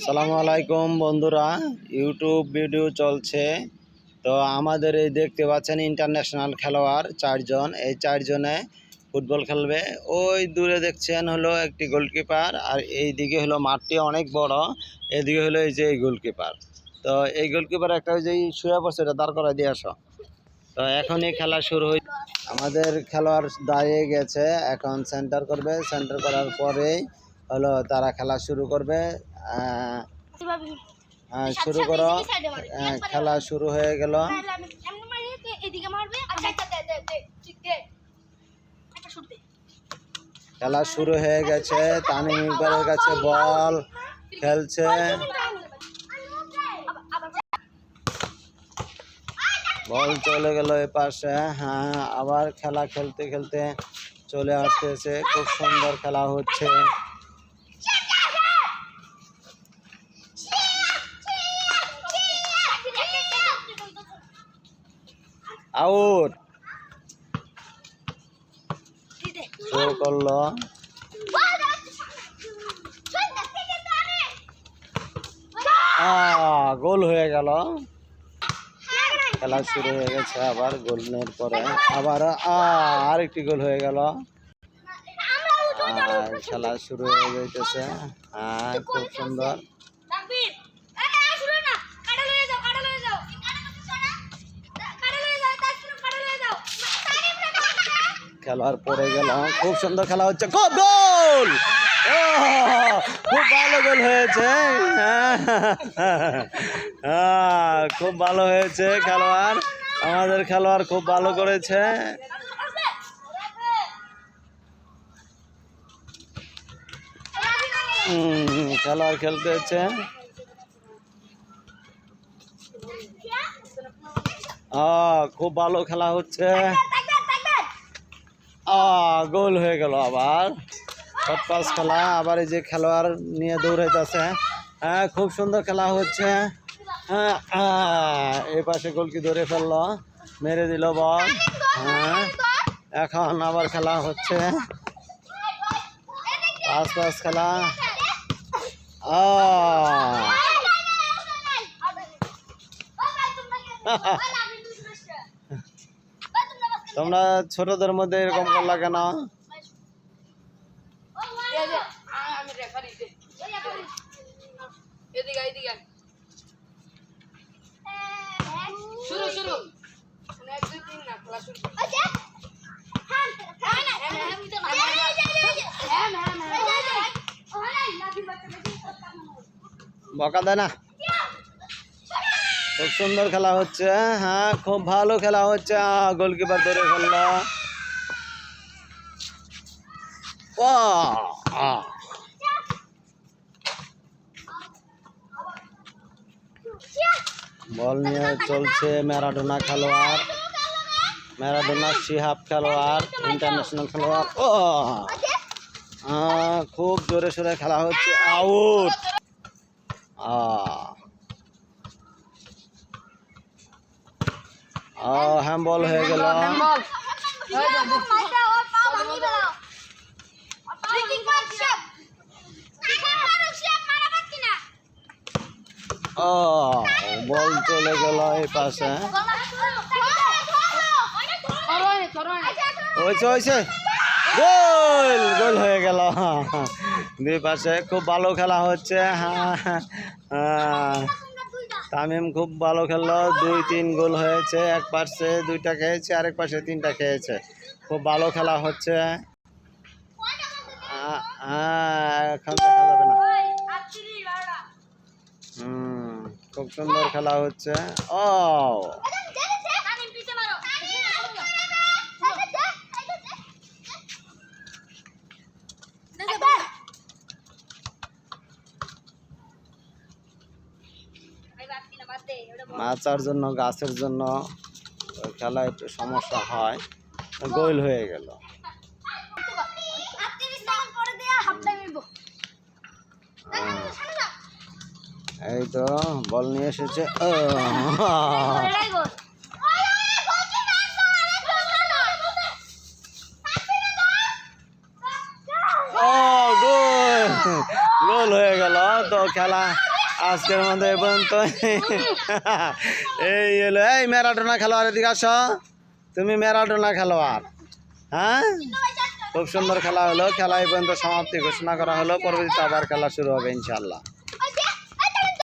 আসসালামু আলাইকুম বন্ধুরা ইউটিউব ভিডিও চলছে। তো আমাদের এই দেখতে পাচ্ছেন ইন্টারন্যাশনাল খেলোয়াড় চারজন। এই চারজনে ফুটবল খেলবে। ওই দূরে দেখছেন হলো একটি গোলকিপার আর এই দিকে হলো মাঠটি অনেক বড়। এদিকে হলো এই যে এই গোলকিপার তো এই গোলকিপার একটা ওই যে শুয়ে পড়ছে, এটা দাঁড় করা দিয়ে আসো। তো এখনই খেলা শুরু হয়ে আমাদের খেলোয়াড় দাঁড়িয়ে গেছে। এখন সেন্টার করবে। সেন্টার করার পরেই হলো তারা খেলা শুরু করবে। শুরু করো। খেলা শুরু হয়ে গেল। খেলা শুরু হয়ে গেছে তামিম ইকবালের কাছে বল খেলছে। বল চলে গেল এ পাশে হ্যাঁ আবার খেলা খেলতে খেলতে চলে আসতেছে। খুব সুন্দর খেলা হচ্ছে। আউট। শুরু করল। গোল হয়ে গেল। খেলা শুরু হয়ে গেছে আবার গোল নেওয়ার পরে। আবার আহ, আরেকটি গোল হয়ে গেল। আর খেলা শুরু হয়ে যাইতেছে। হ্যাঁ খুব সুন্দর। খেলোয়াড় পড়ে গেলাম খুব সুন্দর খেলা হচ্ছে। গোল খুব ভালো গোল হয়েছে। হ্যাঁ, খুব ভালো হয়েছে খেলোয়াড়। আমাদের খেলোয়াড় খুব ভালো করেছে। খেলোয়াড় খেলতে হচ্ছে। খুব ভালো খেলা হচ্ছে। গোল হয়ে গেল আবার। শর্ট পাস খেলা আবার এই যে খেলোয়াড় নিয়ে দৌড়াইতেছে। হ্যাঁ খুব সুন্দর খেলা হচ্ছে। হ্যাঁ এই পাশে গোলকি ধরে ফেলল মেরে দিল বল। হ্যাঁ এখন আবার খেলা হচ্ছে। পাস পাস খেলা। আহ, তোমরা ছোটদের মধ্যে এরকম করলা কেন? আমি রেফারি দে এদিকে এদিকে শুরু শুরু মানে এক দুই তিন না খেলা শুরু বকা দেয় না খুব সুন্দর খেলা হচ্ছে হ্যাঁ খুব ভালো খেলা হচ্ছে গোলকিপার ধরে ফেলল! বল নিয়ে চলছে ম্যারাডোনা খেলোয়াড়, ম্যারাডোনা শিহাব খেলোয়াড় ইন্টারন্যাশনাল খেলোয়াড়। ও খুব জোরে সোরে খেলা হচ্ছে আউট হ্যান্ডবল হয়ে গেল। বল ও বল চলে গেল এই পাশে। হয়েছে হয়েছে। গোল গোল হয়ে গেল। দুই পাশে খুব ভালো খেলা হচ্ছে। হ্যাঁ হ্যাঁ। তামিম খুব ভালো খেললো। দুই, তিন গোল হয়েছে, এক পাশে দুইটা খেয়েছে, আরেক পাশে তিনটা খেয়েছে। খুব ভালো খেলা হচ্ছে। হ্যাঁ হুম, খুব সুন্দর খেলা হচ্ছে। ও মাচার জন্য, গাছের জন্য খেলা একটু সমস্যা হয়, গোল হয়ে গেল। এই তো, বল নিয়ে এসেছে। গোল হয়ে গেল, তো খেলা আজকের মধ্যে এ পর্যন্ত। এই এলো এই ম্যারাডোনা খেলোয়াড় এদিকে আস। তুমি ম্যারাডোনা খেলোয়াড় হ্যাঁ? খুব সুন্দর খেলা হলো। খেলা এই পর্যন্ত সমাপ্তি ঘোষণা করা হলো। পরবর্তীতে আবার খেলা শুরু হবে ইনশাল্লাহ